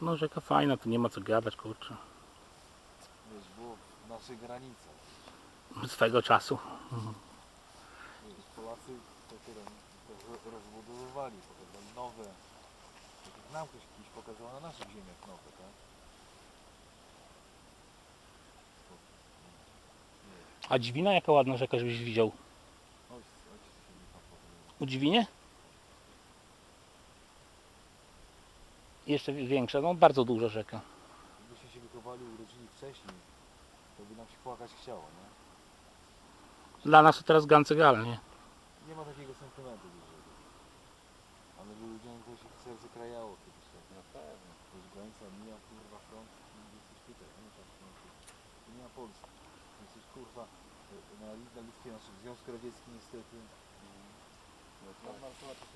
No rzeka fajna, tu nie ma co gadać, kurczę. Wiesz, było w naszych granicach. Swego czasu. Wiesz, Polacy to tyle to ro- rozbudowywali, pokazali nowe. Tak jak nam ktoś kiedyś pokazał na naszych ziemiach nowe, tak? A Dźwina jaka ładna rzeka, żebyś widział. ojciec, ojciec się nie pan powiedział. U Dźwinie? Jeszcze większa, no bardzo duża rzeka. Gdybyśmy się wychowali, urodzili wcześniej, to by nam się płakać chciało, nie? Dla nas to teraz gancegal, nie? Nie ma takiego sentymentu dużego. Ale by ludziom to się serce krajało kiedyś tak. Na pewno. To jest granica, mija kurwa front i jesteś tutaj, nie frontu. Tu nie ma Polski. Jesteś kurwa na, na Litwie, naszym Związku Radzieckim niestety. No, tak.